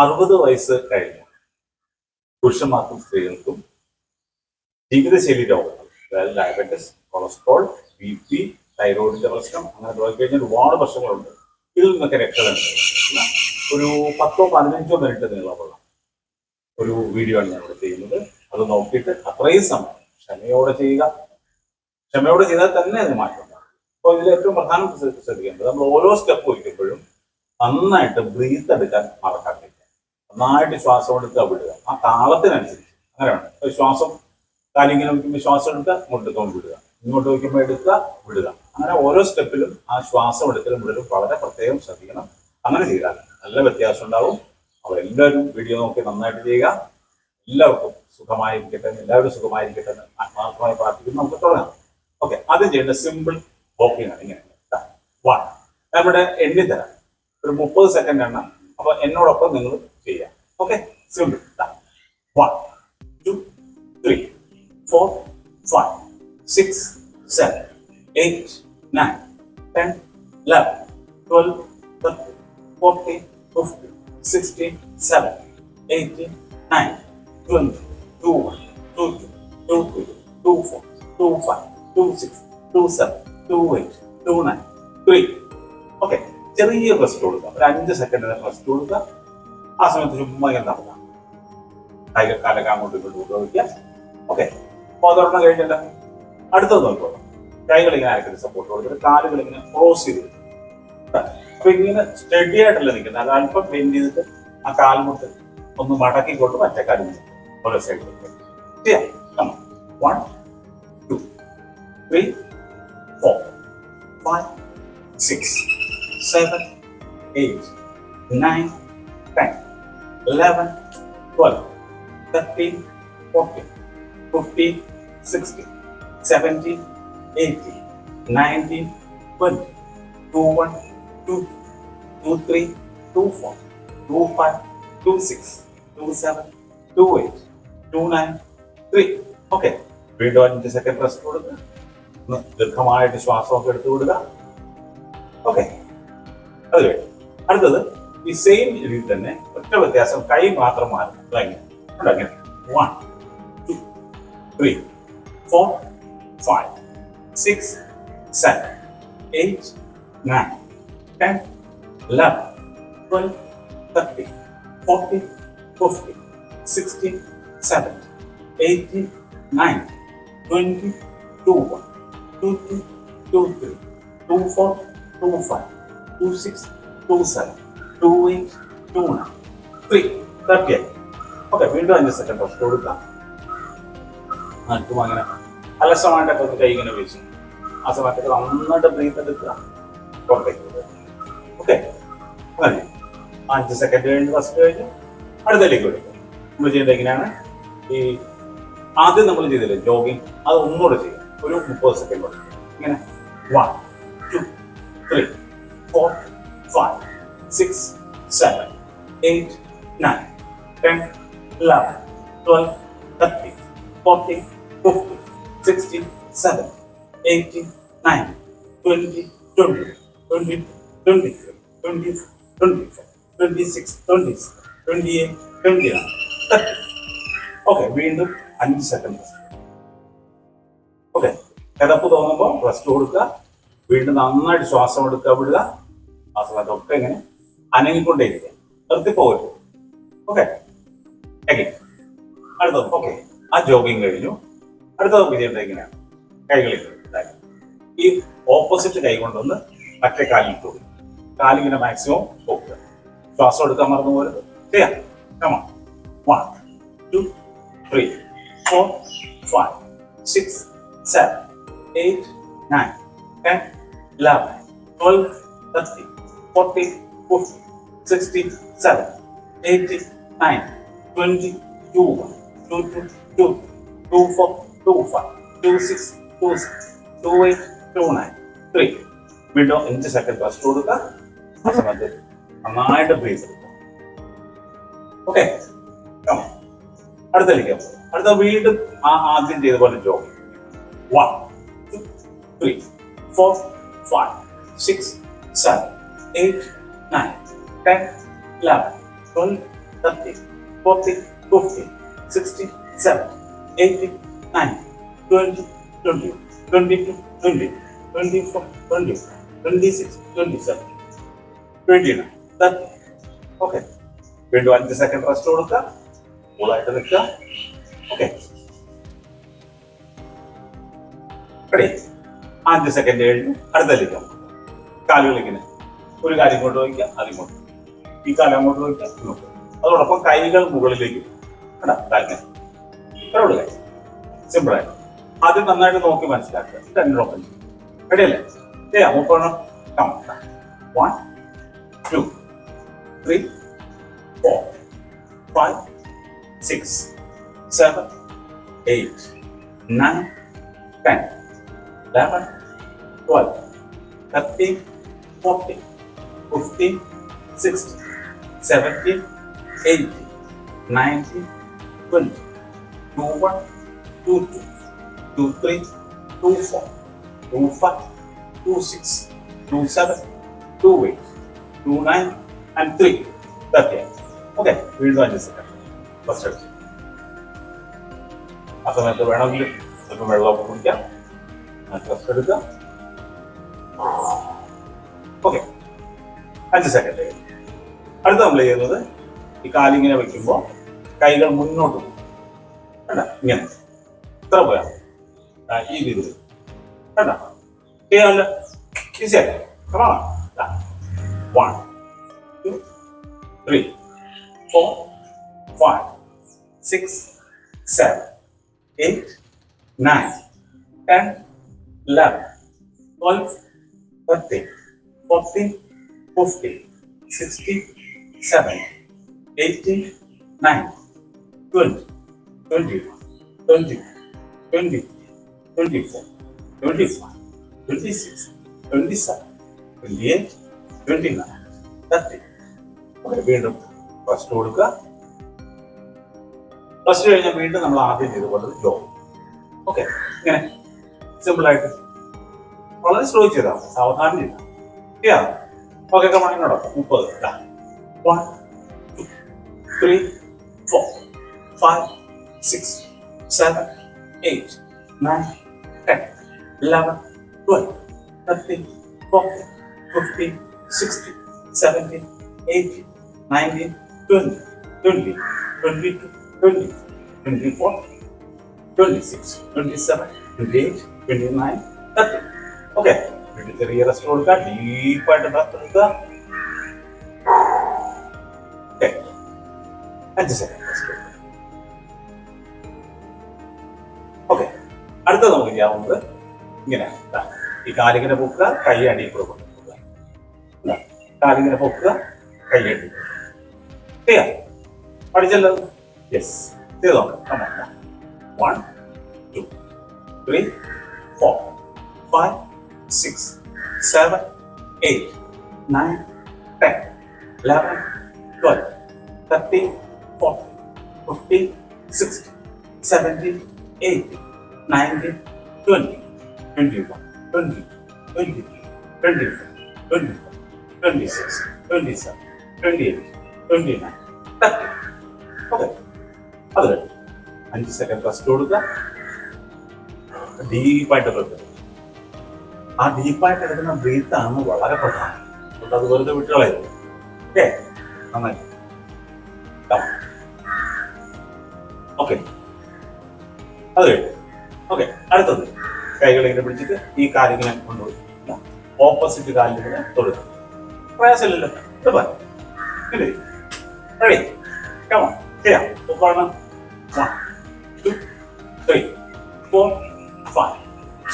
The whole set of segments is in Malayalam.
അറുപത് വയസ്സ് കഴിഞ്ഞ. പുരുഷന്മാർക്കും സ്ത്രീകൾക്കും ജീവിതശൈലി രോഗങ്ങൾ. അതായത് ഡയബറ്റിസ് കൊളസ്ട്രോൾ ബി പി തൈറോയിഡിന്റെ പ്രശ്നം അങ്ങനെ തുടങ്ങി കഴിഞ്ഞാൽ ഒരുപാട് പ്രശ്നങ്ങളുണ്ട്. ഇതിൽ നിന്നൊക്കെ രക്ഷ നേടുന്ന ഒരു പത്തോ പതിനഞ്ചോ മിനിറ്റ് നീളമുള്ള ഒരു വീഡിയോ ആണ് ഞാൻ ചെയ്യുന്നത്. അത് നോക്കിയിട്ട് അത്രയും സമയം ക്ഷമയോടെ ചെയ്യുക. ക്ഷമയോടെ ചെയ്താൽ തന്നെ അതിന് മാറ്റം അപ്പോൾ ഇതിൽ ഏറ്റവും പ്രധാനം ശ്രദ്ധിക്കേണ്ടത് നമ്മൾ ഓരോ സ്റ്റെപ്പ് വയ്ക്കുമ്പോഴും നന്നായിട്ട് ബ്രീത്ത് എടുക്കാൻ മറക്കാതിരിക്കുക നന്നായിട്ട് ശ്വാസം എടുക്കുക വിടുക. ആ താളത്തിനനുസരിച്ച്. അങ്ങനെയാണ്. ശ്വാസം കാലിങ്ങനെ വയ്ക്കുമ്പോൾ ശ്വാസം എടുക്കുക തോന്നി വിടുക ഇങ്ങോട്ട് വയ്ക്കുമ്പോൾ എടുക്കുക വിടുക. അങ്ങനെ ഓരോ സ്റ്റെപ്പിലും ആ ശ്വാസം എടുക്കലും വിടലും വളരെ പ്രത്യേകം ശ്രദ്ധിക്കണം. അങ്ങനെ ചെയ്താൽ നല്ല വ്യത്യാസം ഉണ്ടാവും. അപ്പോൾ എല്ലാവരും വീഡിയോ നോക്കി നന്നായിട്ട് ചെയ്യുക. എല്ലാവർക്കും സുഖമായിരിക്കട്ടെ. എല്ലാവരും സുഖമായിരിക്കട്ടെ ആത്മാർത്ഥമായി പ്രാർത്ഥിക്കുന്നു. നമുക്ക് തുടങ്ങാം. ഓക്കെ. ആദ്യം ചെയ്യേണ്ട സിമ്പിൾ വോക്കിംഗ് ആണ്. ഇങ്ങനെ. വൺ നമ്മുടെ തരാം ഒരു മുപ്പത് സെക്കൻഡ് എണ്ണം. അപ്പൊ എന്നോടൊപ്പം നിങ്ങൾ ചെയ്യാം. Okay simple one two three four five six seven eight nine ten eleven twelve thirty forty fifty sixty seven eighty nine twenty two one two two two three two four two five two six two seven two eight two nine three okay ചെറിയ റെസ്റ്റ് കൊടുക്കുക ഒരു അഞ്ച് സെക്കൻഡ് റെസ്റ്റ് കൊടുക്കുക ആ സമയത്ത് ചുമ്മാ ഇങ്ങനെ നടക്കാം കാലൊക്കെ അങ്ങോട്ടും ഇങ്ങോട്ടും ഉപയോഗിക്കുക. ഓക്കെ. അപ്പോൾ അതൊരെണ്ണം കഴിഞ്ഞല്ലോ. അടുത്തത് നോക്കോളൂ കൈകൾ ഇങ്ങനെ അരക്കരുത് സപ്പോർട്ട് കൊടുത്തിട്ട് കാലുകൾ ഇങ്ങനെ ക്രോസ് ചെയ്ത് അപ്പൊ ഇങ്ങനെ സ്റ്റഡി ആയിട്ടല്ല നിൽക്കുന്നത്. അത് അല്പം ബെൻഡ് ചെയ്തിട്ട് ആ കാലുമുട്ട് ഒന്ന് മടക്കിക്കൊണ്ട് മറ്റേ കാലും ഓരോ സൈഡിലേക്ക് one two three four five six seven eight nine ten 11, 12, 13, 14, 15, 16, 17, 18, 19, 20, 21, 22, 23, 24, 25, 26, 27, 28, 29, 3. Okay വീണ്ടും അഞ്ച് സെക്കൻഡ് റെസ്റ്റ് കൊടുക്കുക. ഒന്ന് ദീർഘമായിട്ട് ശ്വാസമൊക്കെ എടുത്തു വിടുക. ഓക്കെ അത് വേണം അടുത്തത് ഈ സെയിം രീതിയിൽ തന്നെ ഒറ്റ വ്യത്യാസം കൈ മാത്രം മാറും. അതങ്ങനെ അതങ്ങനെ one two three four five six seven eight nine ten eleven twelve thirty forty fifty sixty seventy eighty nine twenty two one two two two three two four two five two six two seven two eight two three thirty ആയി ഓക്കെ വീണ്ടും അഞ്ച് സെക്കൻഡ് ഓഫ് കൊടുക്കാം മറ്റും അങ്ങനെ അലസമായിട്ടൊക്കെ ഒന്ന് കൈ ഇങ്ങനെ വീശും ആ സമയത്തൊക്കെ നന്നായിട്ട് ബ്രീത്ത് എടുക്കുക പുറത്തേക്ക് ഓക്കെ അങ്ങനെ അഞ്ച് സെക്കൻഡ് കഴിഞ്ഞ് ഫസ്റ്റ് കഴിഞ്ഞ് അടുത്തേക്ക് കൊടുക്കും നമ്മൾ ചെയ്യേണ്ടത് എങ്ങനെയാണ്? ഈ ആദ്യം നമ്മൾ ചെയ്തില്ലേ? ജോഗിങ് അത് ഒന്നുകൂടെ ചെയ്യും ഒരു മുപ്പത് സെക്കൻഡ് ഇങ്ങനെ. One two three four, five, six, seven, eight, nine, ten, eleven, twelve, thirteen, fourteen, fifteen, sixteen, seventeen, eighteen, nineteen, twenty, twenty, twenty, twenty-three, twenty, twenty-four, twenty-six, twenty-seven, twenty-eight, twenty-nine, thirty. Okay വീണ്ടും അഞ്ച് സെക്കൻഡ് ഓക്കെ കിടപ്പ് തോന്നുമ്പോൾ റെസ്റ്റ് കൊടുക്കുക വീണ്ടും നന്നായിട്ട് ശ്വാസം എടുക്കുക വിടുക ആ സമയത്തൊക്കെ ഇങ്ങനെ അനങ്ങിക്കൊണ്ടേയിരിക്കുക നിർത്തി പോകരുത് ഓക്കെ അടുത്തത്. ഓക്കെ ആ ജോഗിങ് കഴിഞ്ഞു. അടുത്തത് നമുക്ക് ചെയ്യേണ്ടത് എങ്ങനെയാണ് കൈകളിൽ. ഈ ഓപ്പോസിറ്റ് കൈ കൊണ്ടൊന്ന് മറ്റേ കാലിൽ തൊടും കാലിങ്ങനെ മാക്സിമം പോക്കുക ശ്വാസം എടുക്കാൻ മറന്നു പോരുത് ചെയ്യാം. Come on one two three four five six seven eight nine ten sixty seven, eighty nine, twenty two one, two two two, two four, two five, two six, two six, two eight, two nine, three. വീണ്ടും അഞ്ച് സെക്കൻഡ് റെസ്റ്റ് കൊടുക്കുക ആ സമയത്ത് നന്നായിട്ട് ബ്രീത്ത് ഓക്കെ അടുത്തേക്ക് അടുത്ത വീണ്ടും ആ ആദ്യം ചെയ്ത പോലെ jog one two three four five six seven eight nine 10, 11, 12, 13, 14, 15, 16, 17, 18, 19, 20, 20, 22, 20, 24, 25, 26, 27, 29, 30. Okay. 21 second rest होता मुला इट रखता ओके റെഡി ആദ്യ സെക്കൻഡ് കഴിഞ്ഞ് അടുത്തതിലേക്ക് കാലുകളിങ്ങനെ ഒരു കാര്യം കൊണ്ട് വയ്ക്കുക അതിങ്ങോട്ട് ഈ കാലം അങ്ങോട്ട് വയ്ക്കുക ഇങ്ങോട്ട് അതോടൊപ്പം കൈകൾ മുകളിലേക്ക് കണ്ടാ? സിമ്പിൾ ആയിട്ട്. ആദ്യം നന്നായിട്ട് നോക്കി മനസ്സിലാക്കുക. രണ്ട് ഓപ്പൺ റെഡി അല്ലേ ചെയ്യാം മുപ്പെണ്ണം one two three four five six seven eight nine ten eleven twelve thirteen fourteen fifteen sixteen seventeen eighteen nineteen twenty. Two one two two. Two three two four. Two five two six two seven two eight two nine and three. Thirty okay വീണ്ടും അഞ്ച് സെക്കൻഡ് ഫസ്റ്റ് അടിച്ചു. ആ സമയത്ത് വേണമെങ്കിൽ ചിലപ്പോൾ വെള്ളമൊക്കെ കുടിക്കാം. ഫസ്റ്റ് എടുക്കാം. ഓക്കെ. അഞ്ച് സെക്കൻഡ് അടുത്ത നമ്മൾ ചെയ്യുന്നത് ഈ കാലിങ്ങനെ വെക്കുമ്പോൾ കൈകൾ മുന്നോട്ട് പോകും. ഇങ്ങനെ. ഇത്ര പോയാ ഈ രീതിയിൽ. കേട്ടോ ചെയ്യാമല്ലോ ഈസിയല്ലേ one two three four five six seven eight nine ten eleven twelve thirteen fourteen fifteen sixteen, seventeen, eighteen, nine, twenty, twenty-one, twenty-two, twenty-three, twenty-four, twenty-five, twenty-six, twenty-seven, twenty-eight, twenty-nine, thirty. Okay വീണ്ടും ഫസ്റ്റ് കൊടുക്കുക ഫസ്റ്റ് കഴിഞ്ഞാൽ വീണ്ടും നമ്മൾ ആദ്യം ചെയ്തുപോലെ ജോ ഓക്കെ ഇങ്ങനെ സിമ്പിളായിട്ട് വളരെ സ്ലോ ചെയ്താൽ സാവധാനം ചെയ്താൽ ഓക്കെ കമാണിനോടൊപ്പം മുപ്പത് one two three, four, five, six, seven, eight, nine, ten, eleven, twelve, thirteen, fourteen, fifteen, sixteen, seventeen, eighteen, nineteen, twenty, twenty, twenty-two, twenty, twenty-four, twenty-six, twenty-seven, twenty-eight, twenty-nine, thirty. Okay ചെറിയ റെസ്റ്റ് കൊടുക്കുക ഡീപ്പായിട്ട് ബ്രത്ത് അഞ്ച് സെക്കൻഡ് ഓക്കെ അടുത്തത് നമുക്ക് ചെയ്യാവുന്നത് ഇങ്ങനെ. ഈ കാലിങ്ങനെ പൊക്കുക കൈ അടിയിൽ കൂടെ കൊണ്ടുപോകുക കാലിങ്ങനെ പൊക്കുക കൈ അടി ചെയ്യാം പഠിച്ചല്ലോ? യെസ് ചെയ്ത് നോക്കാം one two three four five six, seven, eight, nine, ten, eleven, twelve, thirteen, fourteen, fifteen, sixteen, seventeen, eighteen, nineteen, twenty, twenty-one, twenty, twenty-three, twenty-four, twenty-five, twenty-six, twenty-seven, twenty-eight, twenty-nine, thirty. Okay. അത് കഴിഞ്ഞു. അഞ്ച് സെക്കൻഡ് റെസ്റ്റ് കൊടുക്കുക ഡീപ്പായിട്ട് എടുക്കുക ആ ഡീപ്പായിട്ട് എടുക്കുന്ന ബ്രീത്ത് ആണ് വളരെ പ്രധാനം അതുകൊണ്ട് അത് വെറുതെ വിട്ടുകളയരുത് ഓക്കെ നന്നായി അത് ഓക്കെ അടുത്തത്. കൈകൾ ഇങ്ങനെ പിടിച്ചിട്ട് ഈ കാലിങ്ങനെ കൊണ്ടുപോയി. ഓപ്പോസിറ്റ് കാലിങ്ങനെ തൊടുക. പ്രയാസമില്ലല്ലോ പോരെ. ഇല്ലേ റെഡി കമോൺ ചെയ്യാം. ഒപ്പാണ് one two three four five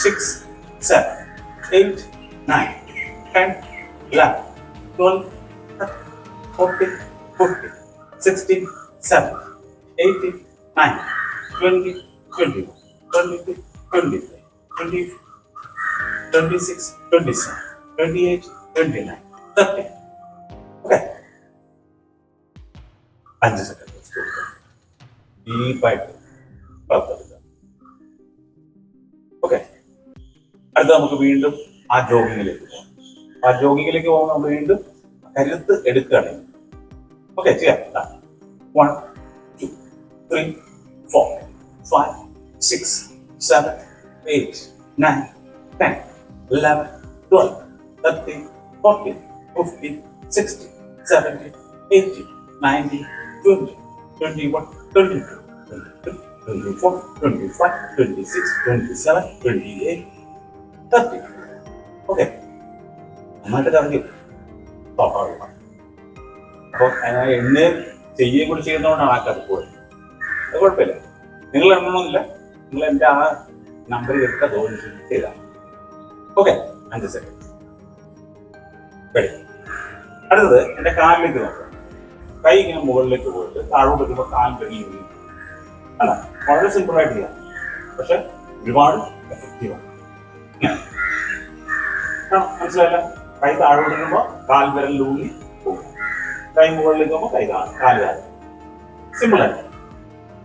six seven eight, nine ten, eleven, twelve, thirteen, fourteen, fifteen, sixteen, seventeen, eighteen, nineteen, twenty, twenty-one, twenty-two, twenty-three, twenty-four, twenty-six, twenty-seven, twenty-eight, twenty-nine, thirty. Okay. അഞ്ച് സെക്കൻഡ് ഡീപ്പായിട്ട് പുറത്തെടുക്കുക ഓക്കെ അടുത്ത നമുക്ക് വീണ്ടും ആ ജോഗിങ്ങിലേക്ക് പോകാം ആ ജോഗിങ്ങിലേക്ക് പോകുമ്പോൾ നമ്മൾ വീണ്ടും കരുത്ത് എടുക്കുകയാണ് ഓക്കെ ചെയ്യാം. One two three four five six seven eight nine ten eleven twelve thirteen fourteen fifteen sixteen seventeen eighteen nineteen twenty twenty one twenty two twenty four twenty five twenty six twenty seven twenty eight thirty okay നന്നായിട്ട് കറങ്ങി സ്വാഭാവികമാണ് അപ്പോൾ എണ്ണയും ചെയ്യുകയും കൂടി ചെയ്യുന്നതുകൊണ്ടാണ് ആ പോയത്. അത് കുഴപ്പമില്ല. നിങ്ങൾ എണ്ണണമെന്നില്ല നിങ്ങൾ എന്റെ ആ നമ്പർ എടുത്ത തോന്നി ചെയ്താൽ ഓക്കെ അഞ്ച് സെക്കൻഡ് റെഡി അടുത്തത് എന്റെ കാലിലേക്ക് നോക്കാം. കൈ ഇങ്ങനെ മുകളിലേക്ക് പോയിട്ട് താഴോട്ട് വരുമ്പോൾ കാൽ വെളിയിൽ അല്ല വളരെ സിമ്പിൾ ആയിട്ട് പക്ഷെ ഒരുപാട് എഫക്റ്റീവാണ് മനസ്സിലായില്ല? കൈ താഴോട്ട് വരുമ്പോൾ കാൽ വിരൽ ഊന്നി പോകും. കൈ മുകളിലേക്ക് പോകുമ്പോൾ കൈ കാൽ കാൽ സിമ്പിൾ ആയിട്ട്.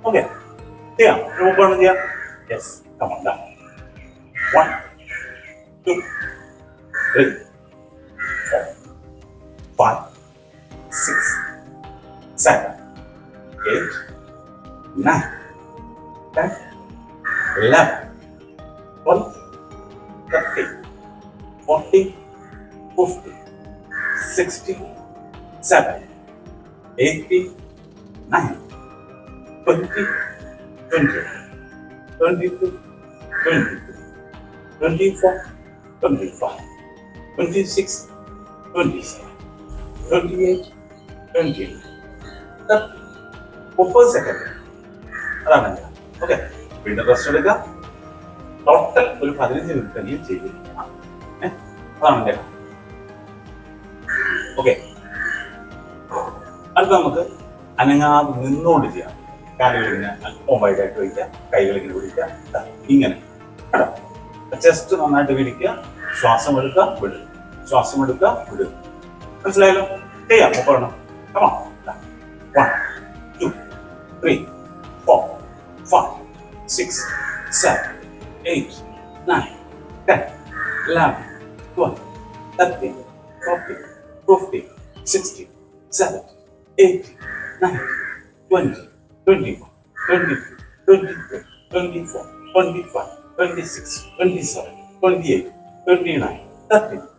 ഓക്കെ ചെയ്യാം. രൂപമാണ് ചെയ്യാം. Yes, come on, down. One, two, three, four, five, six, seven, eight, nine, ten, eleven, twelve, thirteen, fourteen, fifteen, sixteen, seventeen, eighteen, nineteen, twenty, twenty. Twenty-two, twenty-two, twenty-four, twenty-five, twenty-six, twenty-seven, twenty-eight, twenty-nine, മുപ്പത് സെക്കൻഡ് അതാണ് ഓക്കെ വീണ്ടും റെസ്റ്റ് എടുക്കുക ടോട്ടൽ ഒരു പതിനഞ്ച് മിനിറ്റ് എങ്കിലും ചെയ്തിരിക്കണം. ഏ? അതാണ് എന്റെ ഓക്കെ അടുത്ത നമുക്ക് അനങ്ങാതെ നിന്നുകൊണ്ട് ചെയ്യാം. കാലുകളിങ്ങനെ കൈകളിങ്ങനെ പിടിക്കുക ഇങ്ങനെ. ചെസ്റ്റ് നന്നായിട്ട് വിരിക്കുക ശ്വാസം എടുക്കുക വിടുക. ശ്വാസം എടുക്കുക വിടുക. മനസ്സിലായല്ലോ? ചെയ്യാം ഒപ്പണം come on one two three four five six seven eight nine ten eleven twelve thirteen fourteen fifteen sixteen seven eight nine twenty 23, 24, 25, 26, 27, 28, 29, 30.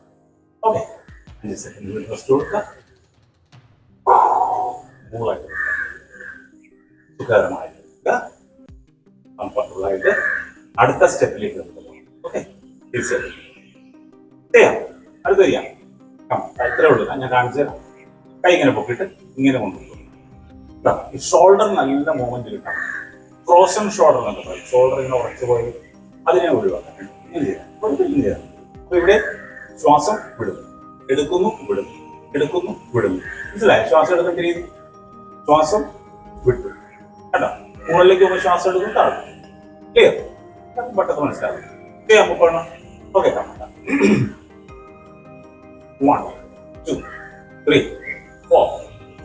അടുത്ത സ്റ്റെപ്പിലേക്ക് ചെയ്യാം അടുത്ത ചെയ്യാം ഇത്രേ ഉള്ളൂ ഞാൻ കാണിച്ചു തരാം കൈ ഇങ്ങനെ പൊക്കിട്ട് ഇങ്ങനെ കൊണ്ടുപോകും ഷോൾഡർ നല്ല മൂവ്മെന്റ് കിട്ടാം. ആൻഡ് ഷോൾഡർ എന്നൊക്കെ പറയും. ഷോൾഡർ ഇങ്ങനെ ഉറച്ചു പോയത് അതിനെ ഒഴിവാക്കണം. അപ്പൊ ഇവിടെ ശ്വാസം വിടുന്നു. എടുക്കുന്നു വിടുന്നു. എടുക്കുന്നു വിടുന്നു. മനസ്സിലായി? ശ്വാസം എടുക്കേണ്ട രീതി ശ്വാസം വിട്ടു. കേട്ടോ മുകളിലേക്ക് പോകുമ്പോൾ ശ്വാസം എടുക്കും താഴ്ന്നു ക്ലിയർ പെട്ടെന്ന് മനസ്സിലാകും ക്ലിയർ അപ്പൊ പോകണം okay one two three four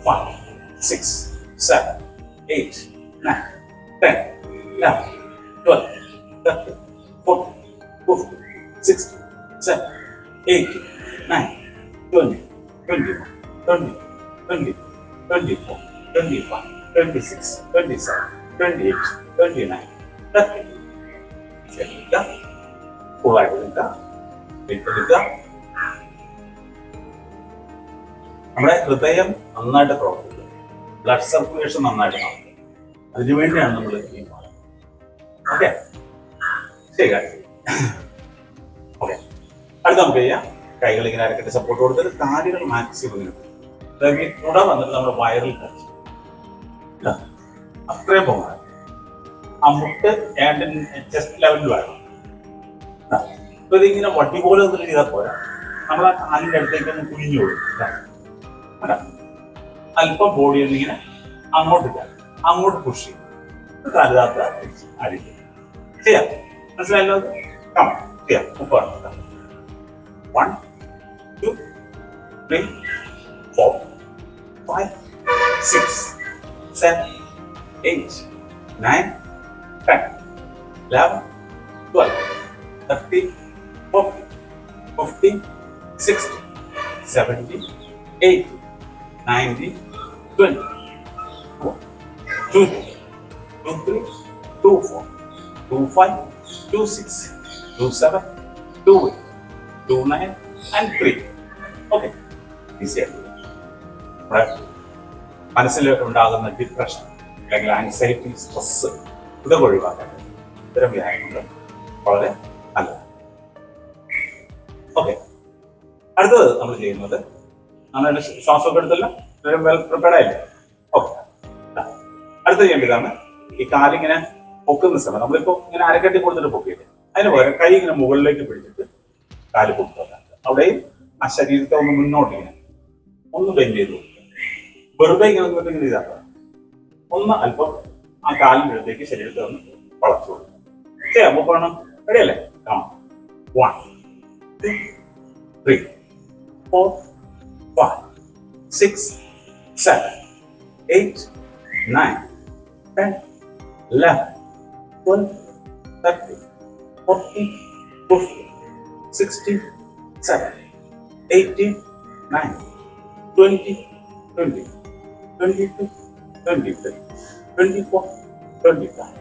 five six forty fifty sixty seven eighty nine twenty twenty one twenty twenty twenty four twenty five twenty six twenty seven twenty eight twenty nine thirty ശരിക്കുക കൂളായിട്ട് നിൽക്കുക എടുക്കുക നമ്മുടെ ഹൃദയം നന്നായിട്ട് പ്രവർത്തിക്കുക ബ്ലഡ് സർക്കുലേഷൻ നന്നായിട്ട് അതിനുവേണ്ടിയാണ് നമ്മൾ ഈ ഓക്കെ ശരി ഓക്കെ അടുത്ത നമുക്ക് ചെയ്യാം. കൈകൾ ഇങ്ങനെ അരക്കട്ടെ സപ്പോർട്ട് കൊടുത്തിട്ട് കാലുകൾ മാക്സിമം ഇങ്ങനെ തുട വന്നിട്ട് നമ്മുടെ വയറിൽ ടച്ച്. അത്രയും പോകണം ആ മുട്ട് ചെസ്റ്റ് ലെവലിൽ വരണം. ഇപ്പൊ ഇതിങ്ങനെ വട്ടി പോലെ ഒന്നും ചെയ്താൽ പോരാ. നമ്മൾ ആ കാലിന്റെ അടുത്തേക്ക് ഒന്ന് കുഴിഞ്ഞു കൊടുക്കും? അല്പം ബോഡി ഒന്നിങ്ങനെ അങ്ങോട്ട് കയറും അങ്ങോട്ട് പുഷ് ചെയ്യും കരുതാത്ത അടിക്കും ചെയ്യാം മനസ്സിലായല്ലോ കമ ചെയ്യാം മുപ്പത് one two three four five six seven eight nine ten eleven twelve thirty forty fifty sixty seventy eighty ninety 20, 1, 2, 23, 24, 25, 26, 27, 28, 29, and 3. Okay ഈസിയായിട്ട് നമ്മുടെ മനസ്സിൽ ഉണ്ടാകുന്ന ഡിപ്രഷൻ അല്ലെങ്കിൽ ആൻസൈറ്റി സ്ട്രെസ് ഇതൊക്കെ ഒഴിവാക്കാൻ ഇത്തരം വ്യായാമങ്ങൾ വളരെ നല്ലതാണ്. ഓക്കെ അടുത്തത് നമ്മൾ ചെയ്യുന്നത് നമ്മളുടെ ശ്വാസമൊക്കെ എടുത്തല്ലോ വെൽ പ്രിപ്പയർഡ് ആയില്ലേ? ഓക്കെ അടുത്ത ചെയ്യാൻ ചെയ്യേണ്ടതാണ് ഈ കാലിങ്ങനെ പൊക്കുന്ന സമയം. നമ്മളിപ്പോ ഇങ്ങനെ അരക്കെട്ടി കൊടുത്തിട്ട് പൊക്കിയില്ലേ? അതിന് പകരം കൈ ഇങ്ങനെ മുകളിലേക്ക് പിടിച്ചിട്ട് കാൽ പൊക്കുക. അവിടെയും ആ ശരീരത്തെ ഒന്ന് മുന്നോട്ട് ഇങ്ങനെ ഒന്ന് ബെൻഡ് ചെയ്ത് വെറുതെ ഇങ്ങനെ നിന്നിട്ട് ഇങ്ങനെ ഇതാക്കുക. ഒന്ന് അല്പം ആ കാലിന്റെ അടുത്തേക്ക് ശരീരത്തെ ഒന്ന് വളച്ചു കൊടുക്കുക. ചെയ്യാം മൂക്കണം റെഡിയല്ലേ കാണാം one three four five six seven, eight, nine, ten, eleven, twelve, thirty, forty, fifty, sixty, seventy, eighty, nine, twenty, twenty, twenty-two, twenty-three, twenty-four, twenty-five,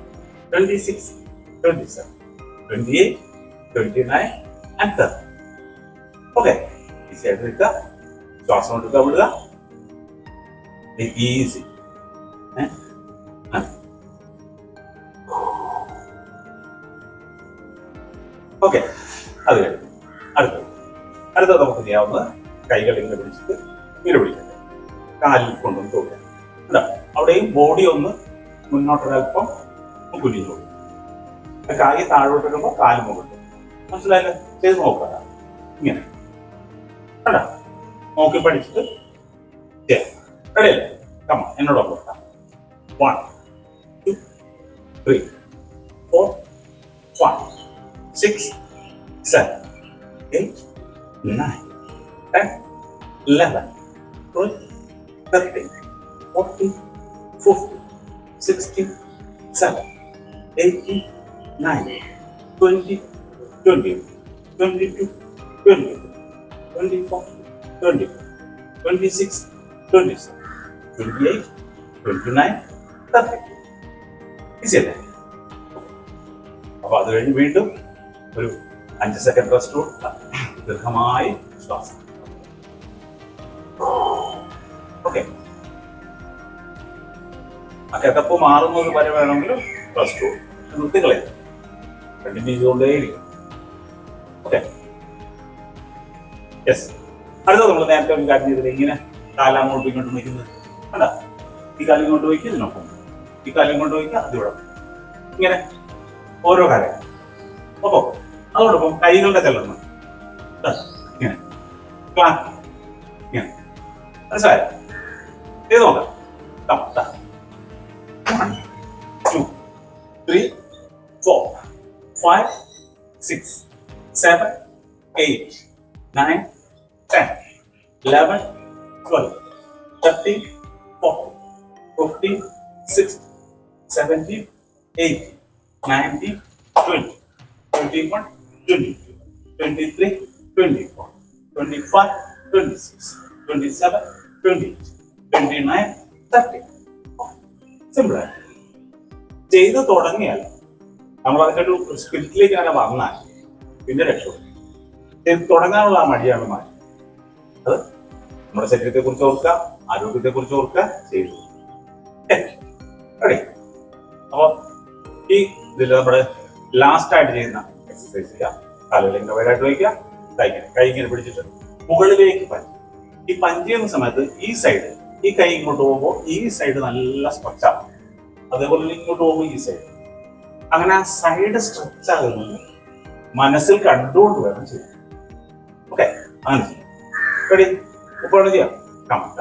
twenty-six, twenty-seven, twenty-eight, twenty-nine and thirty. Okay, इसे ऐड करके श्वास में उठा बोलेगा ഈസി ഓക്കെ അത് കഴിഞ്ഞു. അടുത്തത്. അടുത്തത് നമുക്ക് ചെയ്യാവുന്നത്? കൈകൾ ഇങ്ങനെ പിടിച്ചിട്ട് ഇങ്ങനെ പിടിക്കട്ടെ. കാലിൽ കൊണ്ടൊന്ന് തോന്നുക അല്ല അവിടെയും ബോഡി ഒന്ന് മുന്നോട്ടൊരൽപ്പം കുഞ്ഞു പോകും കായ് താഴോട്ട് ഇടുമ്പോൾ കാൽ മുകളിൽ മനസ്സിലായില്ല? ചെയ്ത് നോക്കുക. ഇങ്ങനെ. അല്ല നോക്കി പഠിച്ചിട്ട് ചെയ്യാം. ரெடி கம் என்னோட போட்டா one two three four five six seven eight nine ten eleven twelve thirteen fourteen fifteen sixteen seven eighteen nine twenty twenty twenty two twenty twenty four twenty twenty six twenty seven അപ്പൊ അത് കഴിഞ്ഞ് വീണ്ടും ഒരു അഞ്ച് സെക്കൻഡ് റെസ്റ്റ് കൊടുക്കുക ദീർഘമായി ശ്വാസം. ഓക്കെ ആ കിടപ്പ് മാറുന്ന ഒരു വരെ വേണമെങ്കിലും റെസ്റ്റ് കൊടുക്കും നിർത്തിക്കളെ കണ്ടിന്യൂ ചെയ്തുകൊണ്ടേ ഓക്കെ യെസ് അടുത്ത നമ്മൾ നേരത്തെ ഒരു കാര്യം ചെയ്തില്ല? ഇങ്ങനെ കാലാമോട്ട് ഇങ്ങോട്ട് നിൽക്കുന്നത്. കണ്ട ഈ കാലം കൊണ്ട് വയ്ക്കുക ഇതിനൊപ്പം. ഈ കാലം കൊണ്ട് വയ്ക്കുക അതിവിടെ. ഇങ്ങനെ ഓരോ കാര്യം അപ്പോ അതോടൊപ്പം കൈകളുടെ ചലനം ഇങ്ങനെ. ഇങ്ങനെ. മനസ്സിലായോ? ചെയ്ത് നോക്കാം. Eight nine ten two, twelve four, five, six, seven, eight, nine, ten, eleven, twelve, thirteen, fourteen, fifteen, sixteen, seventeen, eighteen, nineteen, twenty, twenty-one, twenty-two, twenty-three, twenty-four, twenty-five, twenty-six, twenty-seven, twenty-eight, twenty-nine, thirty. Simple ചെയ്ത് തുടങ്ങിയാൽ നമ്മൾ അതിന്റെ ഒരു സ്പിരിറ്റിലേക്ക് അങ്ങനെ വന്നാൽ പിന്നെ രക്ഷപ്പെടും തുടങ്ങാനുള്ള ആ മടിയാണ് മാറ്റി അത് നമ്മുടെ ശരീരത്തെ കുറിച്ച് ആരോഗ്യത്തെ കുറിച്ച് ഓർക്കുക ചെയ്തു. റെഡി അപ്പോൾ ഈ ഇതിൽ നമ്മുടെ ലാസ്റ്റ് ആയിട്ട് ചെയ്യുന്ന എക്സസൈസ് ചെയ്യാം തലയിലിങ്ങനെ വൈഡായിട്ട് വയ്ക്കുക കൈ കൈ ഇങ്ങനെ പിടിച്ചിട്ട് മുകളിലേക്ക് പഞ്ച്. ഈ പഞ്ച് ചെയ്യുന്ന സമയത്ത് ഈ സൈഡ് ഈ കൈ ഇങ്ങോട്ട് പോകുമ്പോൾ ഈ സൈഡ് നല്ല സ്ട്രെച്ച് അതേപോലെ ഇങ്ങോട്ട് പോകുമ്പോൾ ഈ സൈഡ് അങ്ങനെ ആ സൈഡ് സ്ട്രെച്ച് ആകുന്നത് മനസ്സിൽ കണ്ടുകൊണ്ട് വേണം ചെയ്യാൻ. ഓക്കെ അങ്ങനെ ചെയ്യാം. റെഡി ഇപ്പോൾ ചെയ്യാം. കമട്ട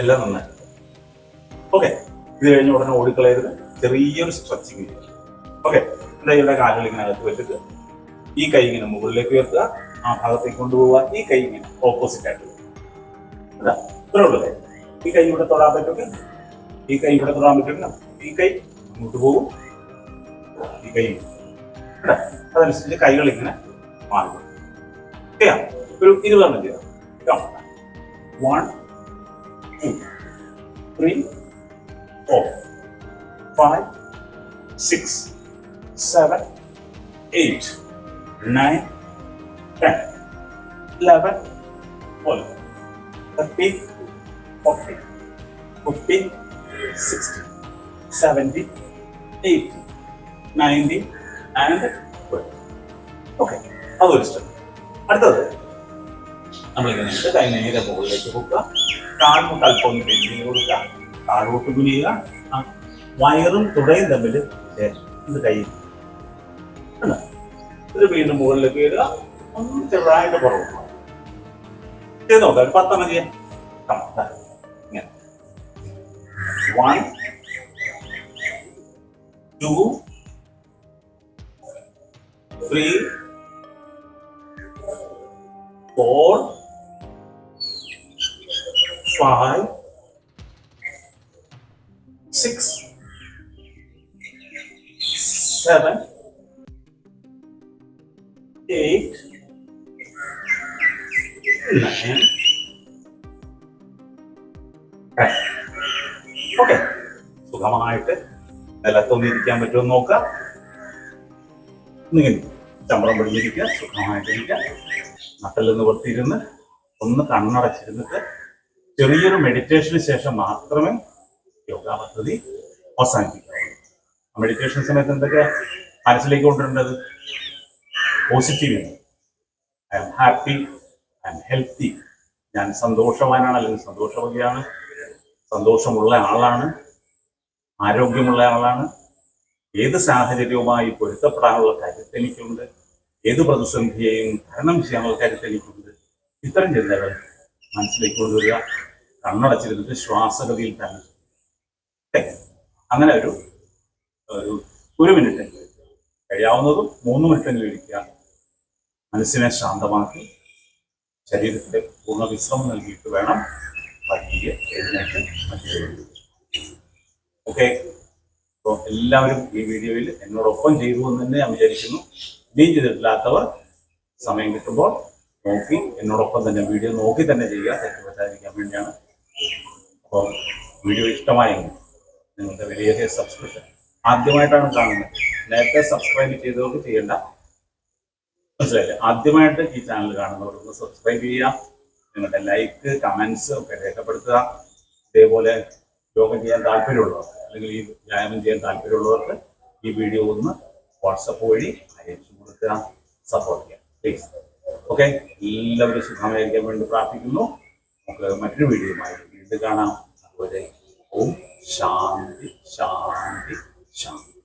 എല്ലാം നന്നായിരുന്നു ഓക്കെ ഇത് കഴിഞ്ഞ ഉടനെ ഓടിക്കളയരുത്. ചെറിയൊരു സ്ട്രെച്ചിങ് ചെയ്യുക ഓക്കെ എന്താ ഇവിടെ കാലുകൾ ഇങ്ങനെ അകത്ത് വെച്ചിട്ട്? ഈ കൈ ഇങ്ങനെ മുകളിലേക്ക് ഉയർത്തുക. ആ ഭാഗത്തേക്ക് കൊണ്ടുപോവുക. ഈ കൈ ഇങ്ങനെ ഓപ്പോസിറ്റ് ആയിട്ട്. ഇതാ ഇത്രേ ഈ കൈ ഇവിടെ തൊടാൻ പറ്റുമെങ്കിൽ ഈ കൈ ഇവിടെ തൊടാൻ പറ്റുമെങ്കിൽ ഈ കൈ ഇങ്ങോട്ട് പോകും. ഈ കൈ? അതനുസരിച്ച് കൈകൾ ഇങ്ങനെ മാറും. ഒരു ഇരുപതെണ്ണം ചെയ്യാം. One three four five six seven eight nine ten eleven twelve thirteen fourteen fifteen sixteen seventeen eighteen nineteen and okay അതൊരു സ്റ്റെപ്പ് അടുത്തത്. ഇട്ട് കൈ നേരെ മുകളിലേക്ക് പൊക്കുക കാൽമുട്ട് അല്പം ഒന്ന് കൊടുക്കുക. താഴോട്ട് കുനിയുക. വയറും തുടയും തമ്മിൽ ഇത് കൈ? ഇത് വീണ്ടും മുകളിലേക്ക് വരിക. ഒന്ന് ചെറുതായിട്ട് പുറകു ചെയ്ത് നോക്കാം. ഒരു പത്തെണ്ണം. ഇങ്ങനെ. One two three four, five, six, seven, eight, nine, ten. Okay സുഖമായിട്ട് നിലത്തൊന്നിരിക്കാൻ പറ്റുമെന്ന് നോക്കാം നീങ്ങി ചമ്പളം പിടിഞ്ഞിരിക്കുക. സുഖമായിട്ടിരിക്കുക. ഇരിക്കുക നട്ടലിൽ നിവർത്തിയിരുന്ന് ഒന്ന് കണ്ണടച്ചിരുന്നിട്ട് ചെറിയൊരു മെഡിറ്റേഷന് ശേഷം മാത്രമേ യോഗ പദ്ധതി അവസാനിപ്പിക്കാവുള്ളൂ മെഡിറ്റേഷൻ സമയത്ത് എന്തൊക്കെ മനസ്സിലേക്ക് കൊണ്ടുവരേണ്ടത്? Positive I am happy I am healthy ഞാൻ സന്തോഷവാനാണ് അല്ലെങ്കിൽ സന്തോഷവതിയാണ്. സന്തോഷമുള്ള ആളാണ്. ആരോഗ്യമുള്ള ആളാണ്. ഏത് സാഹചര്യവുമായി പൊരുത്തപ്പെടാനുള്ള കരുത്ത് എനിക്കുണ്ട്. ഏത് പ്രതിസന്ധിയെയും തരണം ചെയ്യാനുള്ള കരുത്ത് എനിക്കുണ്ട്. ഇത്തരം ചിന്തകൾ മനസ്സിലേക്ക് കൊണ്ടുവരിക. കണ്ണടച്ചിരുന്നിട്ട് ശ്വാസഗതിയിൽ തന്നെ. അങ്ങനെ ഒരു ഒരു ഒരു മിനിറ്റ് കഴിയാവുന്നതും മൂന്ന് മിനിറ്റെങ്കിലും ഇരിക്കുക. മനസ്സിനെ ശാന്തമാക്കി ശരീരത്തിന്റെ പൂർണ വിശ്രമം നൽകിയിട്ട് വേണം പതിയെ എഴുന്നേറ്റ് ഓക്കെ? അപ്പോൾ എല്ലാവരും ഈ വീഡിയോയിൽ എന്നോടൊപ്പം ചെയ്തു എന്ന് തന്നെ ഞാൻ വിചാരിക്കുന്നു. ഇനിയും ചെയ്തിട്ടില്ലാത്തവർ സമയം കിട്ടുമ്പോൾ നോക്കി എന്നോടൊപ്പം തന്നെ വീഡിയോ നോക്കി തന്നെ ചെയ്യുക. തെറ്റ് പറ്റാതിരിക്കാൻ വേണ്ടിയാണ് അപ്പോൾ വീഡിയോ ഇഷ്ടമായെങ്കിൽ നിങ്ങളുടെ വലിയ സബ്സ്ക്രിപ്ഷൻ ആദ്യമായിട്ടാണ് കാണുന്നത്. നേരത്തെ സബ്സ്ക്രൈബ് ചെയ്തവർക്ക് ചെയ്യേണ്ട മനസ്സിലായില്ലേ? ആദ്യമായിട്ട് ഈ ചാനൽ കാണുന്നവർക്ക് സബ്സ്ക്രൈബ് ചെയ്യുക. നിങ്ങളുടെ ലൈക്ക് കമൻസ് ഒക്കെ രേഖപ്പെടുത്തുക. ഇതേപോലെ യോഗ ചെയ്യാൻ താല്പര്യമുള്ളവർ അല്ലെങ്കിൽ ഈ വ്യായാമം ചെയ്യാൻ താല്പര്യമുള്ളവർക്ക് ഈ വീഡിയോ ഒന്ന് വാട്സപ്പ് വഴി അയച്ചു കൊടുക്കുക. സപ്പോർട്ട് ചെയ്യാം പ്ലീസ് ഓക്കെ എല്ലാവരും സുഖമായിരിക്കാൻ വേണ്ടി പ്രാർത്ഥിക്കുന്നു. നമുക്ക് മറ്റൊരു വീഡിയോയുമായി വീണ്ടും കാണാം? അതുപോലെ ഓം ശാന്തി ശാന്തി ശാന്തി.